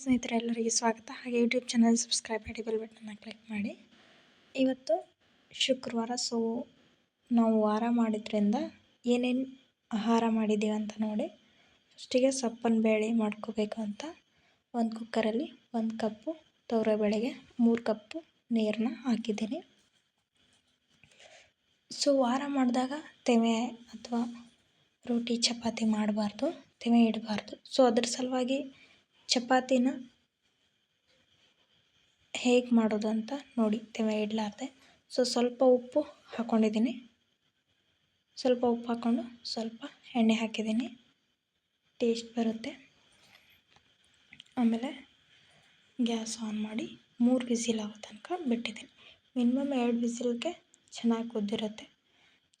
ಸ್ನೇಹಿತರೆ, ಎಲ್ಲರಿಗೆ ಸ್ವಾಗತ. ಹಾಗೆ ಯೂಟ್ಯೂಬ್ ಚಾನಲ್ ಸಬ್ಸ್ಕ್ರೈಬ್ ಮಾಡಿ ಬೆಲ್ ಬಟನ್ನ ಕ್ಲಿಕ್ ಮಾಡಿ. ಇವತ್ತು ಶುಕ್ರವಾರ ಸೊ ನಾವು ವಾರ ಮಾಡಿದ್ರಿಂದ ಏನೇನು ಆಹಾರ ಮಾಡಿದ್ದೀವಿ ಅಂತ ನೋಡಿ. ಫಸ್ಟಿಗೆ ಸಪ್ಪನ ಬೇಳೆ ಮಾಡ್ಕೋಬೇಕು ಅಂತ. ಒಂದು ಕುಕ್ಕರಲ್ಲಿ ಒಂದು ಕಪ್ಪು ತೊಗರಿಬೇಳೆಗೆ ಮೂರು ಕಪ್ಪು ನೀರನ್ನ ಹಾಕಿದ್ದೀನಿ. ಸೊ ವಾರ ಮಾಡಿದಾಗ ತೆವೆ ಅಥವಾ ರೋಟಿ, ಚಪಾತಿ ಮಾಡಬಾರ್ದು, ತೆವೆ ಇಡಬಾರ್ದು. ಸೊ ಅದ್ರ ಸಲುವಾಗಿ ಚಪಾತಿನ ಹೇಗೆ ಮಾಡೋದು ಅಂತ ನೋಡಿ ತೆವೆ ಇಡಲಾರ್ದೆ. ಸೊ ಸ್ವಲ್ಪ ಉಪ್ಪು ಹಾಕ್ಕೊಂಡಿದ್ದೀನಿ ಸ್ವಲ್ಪ ಉಪ್ಪು ಹಾಕ್ಕೊಂಡು ಸ್ವಲ್ಪ ಎಣ್ಣೆ ಹಾಕಿದ್ದೀನಿ. ಟೇಸ್ಟ್ ಬರುತ್ತೆ. ಆಮೇಲೆ ಗ್ಯಾಸ್ ಆನ್ ಮಾಡಿ ಮೂರು ವಿಸಿಲ್ ಆಗೋ ತನಕ ಬಿಟ್ಟಿದ್ದೀನಿ. ಮಿನಿಮಮ್ ಎರಡು ವಿಸಿಲ್ಗೆ ಚೆನ್ನಾಗಿ ಕುದ್ದಿರುತ್ತೆ.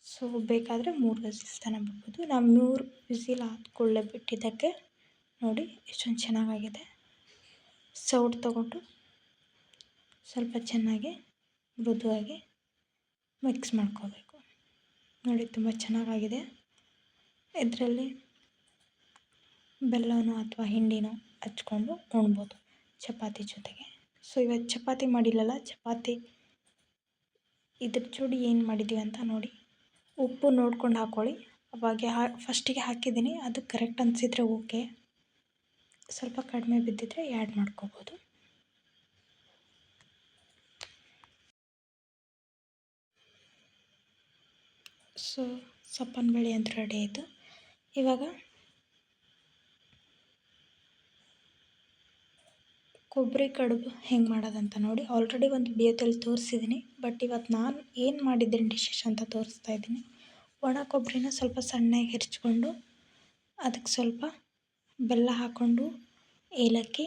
ಸೊ ಬೇಕಾದರೆ ಮೂರು ವಿಸಿಲ್ ತನಕ ಬಿಡ್ಬೋದು. ನಾನು ಮೂರು ವಿಸಿಲ್ ಆದ ಬಿಟ್ಟಿದ್ದಕ್ಕೆ ನೋಡಿ, ಎಷ್ಟೊಂದು ಚೆನ್ನಾಗಾಗಿದೆ. ಸೌಟ್ ತಗೊಂಡು ಸ್ವಲ್ಪ ಚೆನ್ನಾಗಿ ಮೃದುವಾಗಿ ಮಿಕ್ಸ್ ಮಾಡ್ಕೋಬೇಕು. ನೋಡಿ, ತುಂಬ ಚೆನ್ನಾಗಾಗಿದೆ. ಇದರಲ್ಲಿ ಬೆಲ್ಲನೋ ಅಥವಾ ಹಿಂಡಿನೋ ಹಚ್ಕೊಂಡು ಉಣ್ಬೋದು ಚಪಾತಿ ಜೊತೆಗೆ. ಸೊ ಇವತ್ತು ಚಪಾತಿ ಮಾಡಿಲ್ಲಲ್ಲ, ಚಪಾತಿ ಇದ್ರ ಜೋಡಿ ಏನು ಮಾಡಿದ್ದೀವಿ ಅಂತ ನೋಡಿ, ಉಪ್ಪು ನೋಡ್ಕೊಂಡು ಹಾಕ್ಕೊಳ್ಳಿ ಅವಾಗೆ ಹಾ ಫಸ್ಟಿಗೆ ಹಾಕಿದ್ದೀನಿ, ಅದು ಕರೆಕ್ಟ್ ಅನಿಸಿದ್ರೆ ಓಕೆ ಸ್ವಲ್ಪ ಕಡಿಮೆ ಬಿದ್ದಿದ್ರೆ ಆ್ಯಡ್ ಮಾಡ್ಕೋಬೋದು. ಸೊ ಸಪ್ಪನ ಬೇಳೆ ಅಂತ ರೆಡಿ ಆಯಿತು. ಇವಾಗ ಕೊಬ್ಬರಿ ಕಡುಬು ಹೆಂಗೆ ಮಾಡೋದಂತ ನೋಡಿ. ಆಲ್ರೆಡಿ ಒಂದು ಬಿಯೋತಲ್ಲಿ ತೋರಿಸಿದ್ದೀನಿ ಬಟ್ ಇವತ್ತು ನಾನು ಏನು ಮಾಡಿದ್ದೀನಿ ಡಿಶಸ್ ಅಂತ ತೋರಿಸ್ತಾ ಇದ್ದೀನಿ. ಒಣ ಕೊಬ್ಬರಿನ ಸ್ವಲ್ಪ ಸಣ್ಣಗೆ ಹೆರ್ಚ್ಕೊಂಡು ಅದಕ್ಕೆ ಸ್ವಲ್ಪ ಬೆಲ್ಲ ಹಾಕ್ಕೊಂಡು ಏಲಕ್ಕಿ,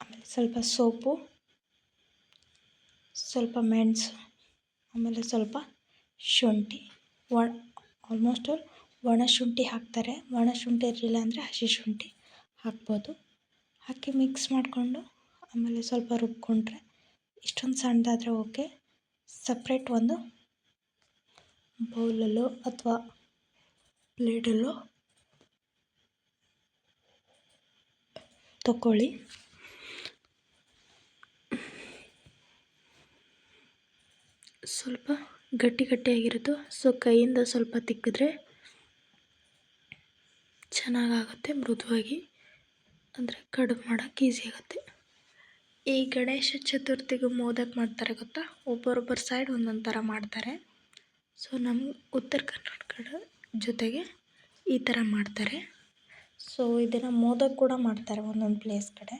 ಆಮೇಲೆ ಸ್ವಲ್ಪ ಸೋಪು, ಸ್ವಲ್ಪ ಮೆಣಸು, ಆಮೇಲೆ ಸ್ವಲ್ಪ ಶುಂಠಿ, ಒಣ ಆಲ್ಮೋಸ್ಟ್ ಆಲ್ ಒಣ ಶುಂಠಿ ಹಾಕ್ತಾರೆ. ಒಣ ಶುಂಠಿ ಇರಲಿಲ್ಲ ಅಂದರೆ ಹಸಿ ಶುಂಠಿ ಹಾಕ್ಬೋದು. ಹಾಕಿ ಮಿಕ್ಸ್ ಮಾಡಿಕೊಂಡು ಆಮೇಲೆ ಸ್ವಲ್ಪ ರುಬ್ಕೊಂಡ್ರೆ ಇಷ್ಟೊಂದು ಸಣ್ಣದಾದರೆ ಓಕೆ. ಸಪ್ರೇಟ್ ಒಂದು ಬೌಲಲ್ಲೋ ಅಥವಾ ಪ್ಲೇಟಲ್ಲೋ ತಗೊಳ್ಳಿ ಸ್ವಲ್ಪ ಗಟ್ಟಿ ಗಟ್ಟಿಯಾಗಿರೋದು ಸೊ ಕೈಯಿಂದ ಸ್ವಲ್ಪ ತಿಕ್ಕಿದ್ರೆ ಚೆನ್ನಾಗಾಗುತ್ತೆ, ಮೃದುವಾಗಿ. ಅಂದರೆ ಕಡುಬು ಮಾಡೋಕ್ಕೆ ಈಸಿ ಆಗುತ್ತೆ. ಈ ಗಣೇಶ ಚತುರ್ಥಿಗೂ ಮೋದಕ್ ಮಾಡ್ತಾರೆ ಗೊತ್ತಾ? ಒಬ್ಬರೊಬ್ಬರ ಸೈಡ್ ಒಂದೊಂದು ಥರ ಮಾಡ್ತಾರೆ. ಸೊ ನಮ್ಮ ಉತ್ತರ ಕರ್ನಾಟಕದ ಜೊತೆಗೆ ಈ ಥರ ಮಾಡ್ತಾರೆ. ಸೊ ಇದನ್ನು ಮೋದಕ್ ಕೂಡ ಮಾಡ್ತಾರೆ ಒಂದೊಂದು ಪ್ಲೇಸ್ ಕಡೆ.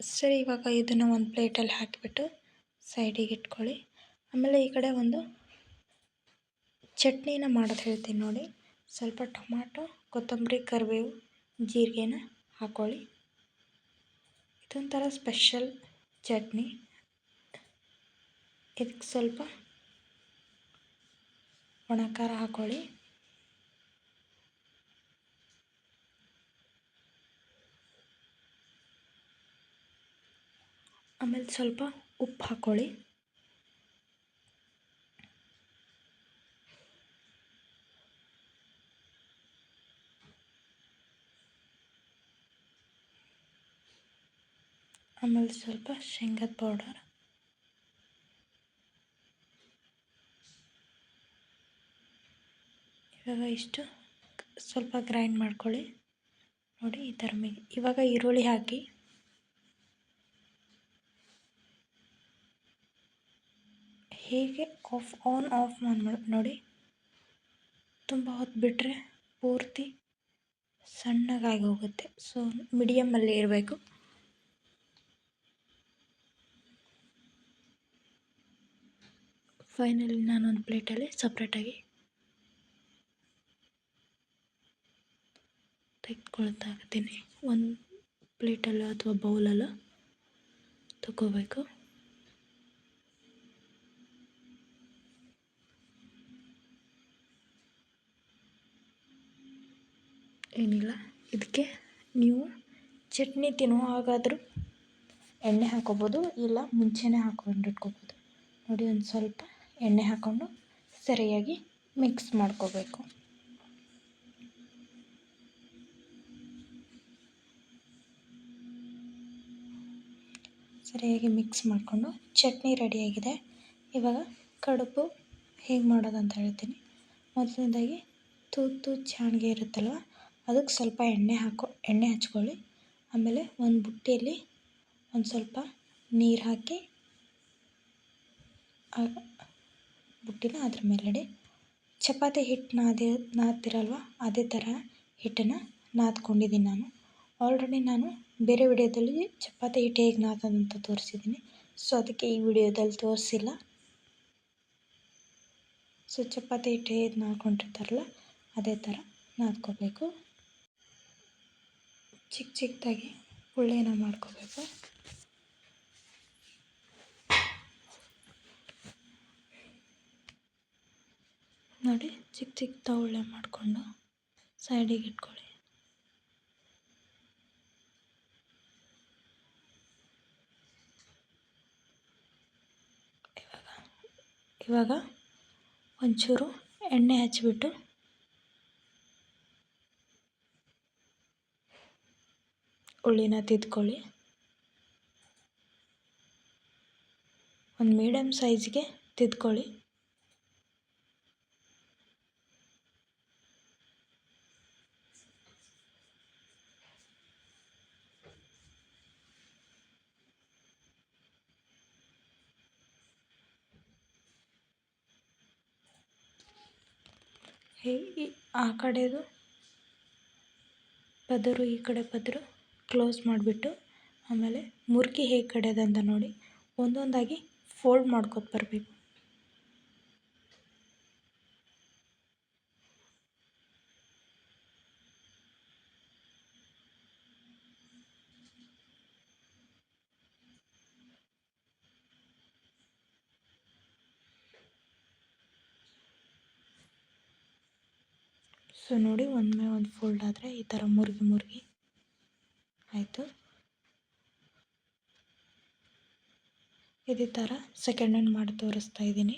ಸರಿ, ಇವಾಗ ಇದನ್ನು ಒಂದು ಪ್ಲೇಟಲ್ಲಿ ಹಾಕಿಬಿಟ್ಟು ಸೈಡಿಗೆ ಇಟ್ಕೊಳ್ಳಿ. ಆಮೇಲೆ ಈ ಕಡೆ ಒಂದು ಚಟ್ನಿನ ಮಾಡೋದು ಹೇಳ್ತೀನಿ ನೋಡಿ. ಸ್ವಲ್ಪ ಟೊಮಾಟೊ, ಕೊತ್ತಂಬರಿ, ಕರಿಬೇವು, ಜೀರಿಗೆನ ಹಾಕ್ಕೊಳ್ಳಿ ಇದೊಂಥರ ಸ್ಪೆಷಲ್ ಚಟ್ನಿ. ಇದಕ್ಕೆ ಸ್ವಲ್ಪ ಒಣ ಖಾರ ಹಾಕ್ಕೊಳ್ಳಿ ಆಮೇಲೆ ಸ್ವಲ್ಪ ಉಪ್ಪು ಹಾಕ್ಕೊಳ್ಳಿ ಆಮೇಲೆ ಸ್ವಲ್ಪ ಶೇಂಗದ ಪೌಡರ್ ಇವಾಗ ಇಷ್ಟು ಸ್ವಲ್ಪ ಗ್ರೈಂಡ್ ಮಾಡ್ಕೊಳ್ಳಿ. ನೋಡಿ ಈ ಥರ ಮಿ, ಇವಾಗ ಈರುಳ್ಳಿ ಹಾಕಿ ಹೇಗೆ ಆಫ್ ಆನ್ ಆಫ್ ಮಾಡಿ ನೋಡಿ. ತುಂಬ ಹೊತ್ತು ಬಿಟ್ಟರೆ ಪೂರ್ತಿ ಸಣ್ಣಗಾಗಿ ಹೋಗುತ್ತೆ. ಸೊ ಮೀಡಿಯಮ್ಮಲ್ಲಿ ಇರಬೇಕು. ಫೈನಲಿ ನಾನೊಂದು ಪ್ಲೇಟಲ್ಲಿ ಸಪ್ರೇಟಾಗಿ ತೆಗೆದುಕೊಳ್ತಾಗ್ತೀನಿ ಒಂದು ಪ್ಲೇಟಲ್ಲೋ ಅಥವಾ ಬೌಲಲ್ಲೋ ತಗೋಬೇಕು. ಏನಿಲ್ಲ. ಇದಕ್ಕೆ ನೀವು ಚಟ್ನಿ ತಿನ್ನುವಾಗಾದರೂ ಎಣ್ಣೆ ಹಾಕ್ಕೋಬೋದು ಇಲ್ಲ ಮುಂಚೆಯೇ ಹಾಕ್ಕೊಂಡು ನೋಡಿ ಒಂದು ಸ್ವಲ್ಪ ಎಣ್ಣೆ ಹಾಕ್ಕೊಂಡು ಸರಿಯಾಗಿ ಮಿಕ್ಸ್ ಮಾಡ್ಕೋಬೇಕು. ಸರಿಯಾಗಿ ಮಿಕ್ಸ್ ಮಾಡಿಕೊಂಡು ಚಟ್ನಿ ರೆಡಿಯಾಗಿದೆ ಇವಾಗ ಕಡುಬು ಹೇಗೆ ಮಾಡೋದಂತ ಹೇಳ್ತೀನಿ. ಮೊದಲನೇದಾಗಿ ತೂತು ಚಾಣಿಗೆ ಇರುತ್ತಲ್ವ ಅದಕ್ಕೆ ಸ್ವಲ್ಪ ಎಣ್ಣೆ ಹಾಕೋ, ಎಣ್ಣೆ ಹಚ್ಕೊಳ್ಳಿ. ಆಮೇಲೆ ಒಂದು ಬುಟ್ಟಿಯಲ್ಲಿ ಒಂದು ಸ್ವಲ್ಪ ನೀರು ಹಾಕಿ ಬುಟ್ಟಿನ ಅದ್ರ ಮೇಲಡೆ ಚಪಾತಿ ಹಿಟ್ಟು ನಾದಿ, ನಾದ್ತಿರಲ್ವ, ಅದೇ ಥರ ಹಿಟ್ಟನ್ನು ನಾದ್ಕೊಂಡಿದ್ದೀನಿ ನಾನು. ಆಲ್ರೆಡಿ ನಾನು ಬೇರೆ ವಿಡಿಯೋದಲ್ಲಿ ಚಪಾತಿ ಹಿಟ್ಟು ಹೇಗೆ ನಾದೋದಂತ ತೋರಿಸಿದ್ದೀನಿ. ಸೊ ಅದಕ್ಕೆ ಈ ವಿಡಿಯೋದಲ್ಲಿ ತೋರಿಸಿಲ್ಲ. ಸೊ ಚಪಾತಿ ಹಿಟ್ಟು ಹೇಗೆ ನಾದ್ಕೊಂಡಿರ್ತಾರಲ್ಲ, ಅದೇ ಥರ ನಾದ್ಕೋಬೇಕು. ಚಿಕ್ಕ ಚಿಕ್ಕದಾಗಿ ಉಳ್ಳೆನ ಮಾಡ್ಕೋಬೇಕು. ನೋಡಿ ಚಿಕ್ಕ ಚಿಕ್ಕ ಉಳ್ಳೆ ಮಾಡಿಕೊಂಡು ಸೈಡಿಗೆ ಇಟ್ಕೊಳ್ಳಿ. ಇವಾಗ ಇವಾಗ ಒಂಚೂರು ಎಣ್ಣೆ ಹಚ್ಚಿಬಿಟ್ಟು ಉಳ್ಳಿನ ತಿದ್ಕೊಳ್ಳಿ. ಒಂದು ಮೀಡಿಯಮ್ ಸೈಜ್ಗೆ ತಿದ್ಕೊಳ್ಳಿ. ಹೇ ಆ ಕಡೆದು ಪದರು ಈ ಕಡೆ ಪದರು. ಕ್ಲೋಸ್ ಮಾಡಿಬಿಟ್ಟು ಆಮೇಲೆ ಮುರುಕಿ ಹೇಗೆ ಕಡಿಯೋದಂತ ನೋಡಿ ಒಂದೊಂದಾಗಿ ಫೋಲ್ಡ್ ಮಾಡ್ಕೊತ ಬರಬೇಕು. ಸೊ ನೋಡಿ ಒಮ್ಮೆ ಒಂದು ಫೋಲ್ಡ್ ಆದರೆ ಈ ಥರ ಮುರುಗಿ ಮುರುಗಿ ಆಯಿತು. ಇದೇ ಥರ ಸೆಕೆಂಡ್ ಹ್ಯಾಂಡ್ ಮಾಡಿ ತೋರಿಸ್ತಾ ಇದ್ದೀನಿ.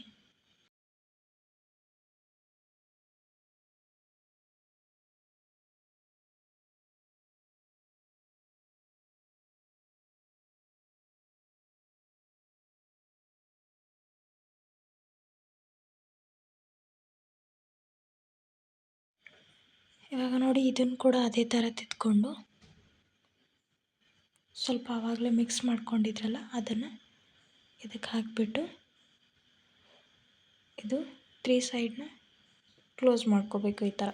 ಇವಾಗ ನೋಡಿ ಇದನ್ನು ಕೂಡ ಅದೇ ಥರ ತಿದ್ಕೊಂಡು ಸ್ವಲ್ಪ ಆವಾಗಲೇ ಮಿಕ್ಸ್ ಮಾಡ್ಕೊಂಡಿದ್ರಲ್ಲ ಅದನ್ನು ಇದಕ್ಕೆ ಹಾಕಿಬಿಟ್ಟು ಇದು ತ್ರೀ ಸೈಡ್ನ ಕ್ಲೋಸ್ ಮಾಡ್ಕೋಬೇಕು ಈ ಥರ.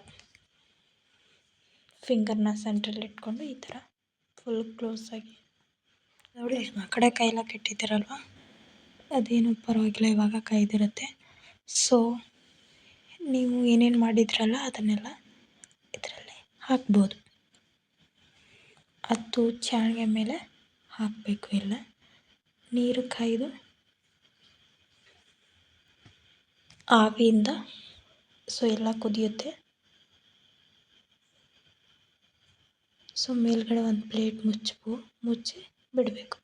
ಫಿಂಗರ್ನ ಸೆಂಟ್ರಲ್ಲಿ ಇಟ್ಕೊಂಡು ಈ ಥರ ಫುಲ್ ಕ್ಲೋಸಾಗಿ ನೋಡಿ, ಆ ಕಡೆ ಕೈಯೆಲ್ಲ ಕೆಟ್ಟಿದ್ದೀರಲ್ವ? ಅದೇನು ಪರವಾಗಿಲ್ಲ, ಇವಾಗ ಕೈದಿರುತ್ತೆ ಸೊ ನೀವು ಏನೇನು ಮಾಡಿದ್ರಲ್ಲ ಅದನ್ನೆಲ್ಲ ಇದರಲ್ಲಿ ಹಾಕ್ಬೋದು. ಅದು ಚಾಣಿಗೆ ಮೇಲೆ ಹಾಕಬೇಕು ಎಲ್ಲ. ನೀರು ಕಾಯ್ದು ಆವಿಯಿಂದ ಸೊ ಎಲ್ಲ ಕುದಿಯುತ್ತೆ. ಸೊ ಮೇಲ್ಗಡೆ ಒಂದು ಪ್ಲೇಟ್ ಮುಚ್ಚಬೋ, ಮುಚ್ಚಿ ಬಿಡಬೇಕು.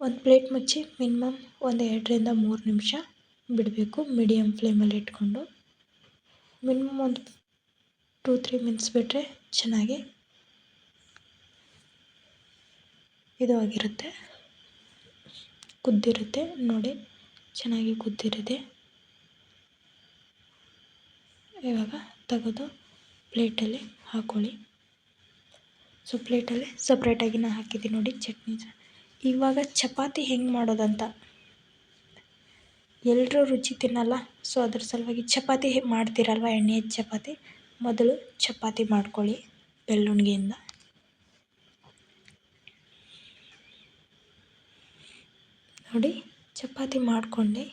ಒಂದು ಪ್ಲೇಟ್ ಮುಚ್ಚಿ ಮಿನಿಮಮ್ ಒಂದು ಎರಡರಿಂದ ಮೂರು ನಿಮಿಷ ಬಿಡಬೇಕು, ಮೀಡಿಯಮ್ ಫ್ಲೇಮಲ್ಲಿ ಇಟ್ಕೊಂಡು. ಮಿನಿಮಮ್ ಒಂದು ಟೂ ತ್ರೀ ಮಿನಿಟ್ಸ್ ಬಿಟ್ಟರೆ ಚೆನ್ನಾಗಿ ಇದು ಆಗಿರುತ್ತೆ ಕುದ್ದಿರುತ್ತೆ. ನೋಡಿ, ಚೆನ್ನಾಗಿ ಕುದ್ದಿರುತ್ತೆ. ಇವಾಗ ತೆಗೆದು ಪ್ಲೇಟಲ್ಲಿ ಹಾಕ್ಕೊಳ್ಳಿ ಸೊ, ಪ್ಲೇಟಲ್ಲಿ ಸಪ್ರೇಟಾಗಿ ನಾನು ಹಾಕಿದ್ದೀನಿ ನೋಡಿ ಚಟ್ನಿ ಇವಾಗ ಚಪಾತಿ ಹೆಂಗೆ ಮಾಡೋದಂತ. ಎಲ್ಲರೂ ರುಚಿ ತಿನ್ನಲ್ಲ. ಸೊ, ಅದ್ರ ಸಲುವಾಗಿ ಚಪಾತಿ ಮಾಡ್ತೀರಲ್ವ ಎಣ್ಣೆ ಚಪಾತಿ? ಮೊದಲು ಚಪಾತಿ ಮಾಡ್ಕೊಳ್ಳಿ ಬೆಳ್ಳುಣ್ಗೆಯಿಂದ ನೋಡಿ, ಚಪಾತಿ ಮಾಡಿಕೊಂಡೆ.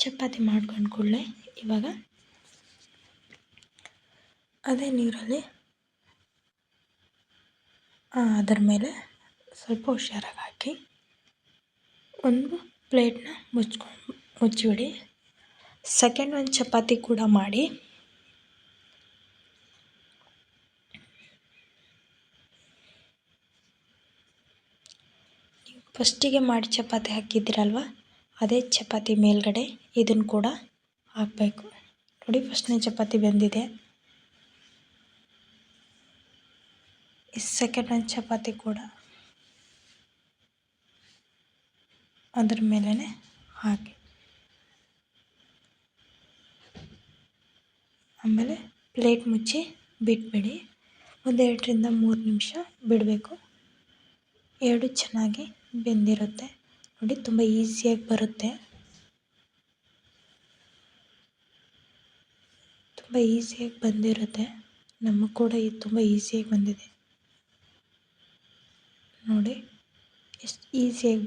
ಚಪಾತಿ ಮಾಡ್ಕೊಂಡು ಕೂಡಲೇ ಇವಾಗ ಅದೇ ನೀರಲ್ಲಿ ಅದರ ಮೇಲೆ ಸ್ವಲ್ಪ ಹುಷಾರಾಗಿ ಹಾಕಿ ಒಂದು ಪ್ಲೇಟ್ನ ಮುಚ್ಕೊಂಡು ಮುಚ್ಚಿಬಿಡಿ. ಸೆಕೆಂಡ್ ಒಂದು ಚಪಾತಿ ಕೂಡ ಮಾಡಿ. ಫಸ್ಟಿಗೆ ಮಾಡಿ ಚಪಾತಿ ಹಾಕಿದ್ದೀರಲ್ವ? ಅದೇ ಚಪಾತಿ ಮೇಲ್ಗಡೆ ಇದನ್ನು ಕೂಡ ಹಾಕಬೇಕು. ನೋಡಿ ಫಸ್ಟ್ನೇ ಚಪಾತಿ ಬೆಂದಿದೆ. ಸೆಕೆಂಡ್ ಒಂದು ಚಪಾತಿ ಕೂಡ ಅದ್ರ ಮೇಲೆ ಹಾಕಿ. ಆಮೇಲೆ ಪ್ಲೇಟ್ ಮುಚ್ಚಿ ಬಿಟ್ಬಿಡಿ. ಒಂದೆರಡರಿಂದ ಮೂರು ನಿಮಿಷ ಬಿಡಬೇಕು. ಎರಡು ಚೆನ್ನಾಗಿ ಬೆಂದಿರುತ್ತೆ. ನೋಡಿ, ತುಂಬ ಈಸಿಯಾಗಿ ಬರುತ್ತೆ. ತುಂಬ ಈಸಿಯಾಗಿ ಬಂದಿರುತ್ತೆ. ನಮಗೆ ಕೂಡ ಇದು ತುಂಬ ಈಸಿಯಾಗಿ ಬಂದಿದೆ. ನೋಡಿ, ಎಷ್ಟು ಈಸಿಯಾಗಿ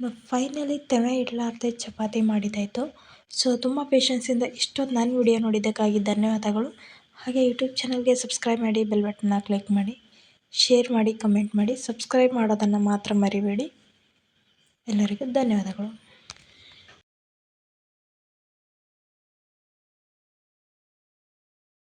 ನಾವು ಫೈನಲಿ ತೆವೆ ಇಡಲಾರ್ದೆ ಚಪಾತಿ ಮಾಡಿದ್ದಾಯಿತು. ಸೊ ತುಂಬ ಪೇಷನ್ಸಿಂದ ಇಷ್ಟೊತ್ತು ನನ್ನ ವಿಡಿಯೋ ನೋಡಿದ್ದಕ್ಕಾಗಿ ಧನ್ಯವಾದಗಳು. ಹಾಗೆ ಯೂಟ್ಯೂಬ್ ಚಾನಲ್ಗೆ ಸಬ್ಸ್ಕ್ರೈಬ್ ಮಾಡಿ ಬೆಲ್ ಬಟನ್ನ ಕ್ಲಿಕ್ ಮಾಡಿ ಶೇರ್ ಮಾಡಿ ಕಮೆಂಟ್ ಮಾಡಿ ಸಬ್ಸ್ಕ್ರೈಬ್ ಮಾಡೋದನ್ನು ಮಾತ್ರ ಮರಿಬೇಡಿ. ಎಲ್ಲರಿಗೂ ಧನ್ಯವಾದಗಳು.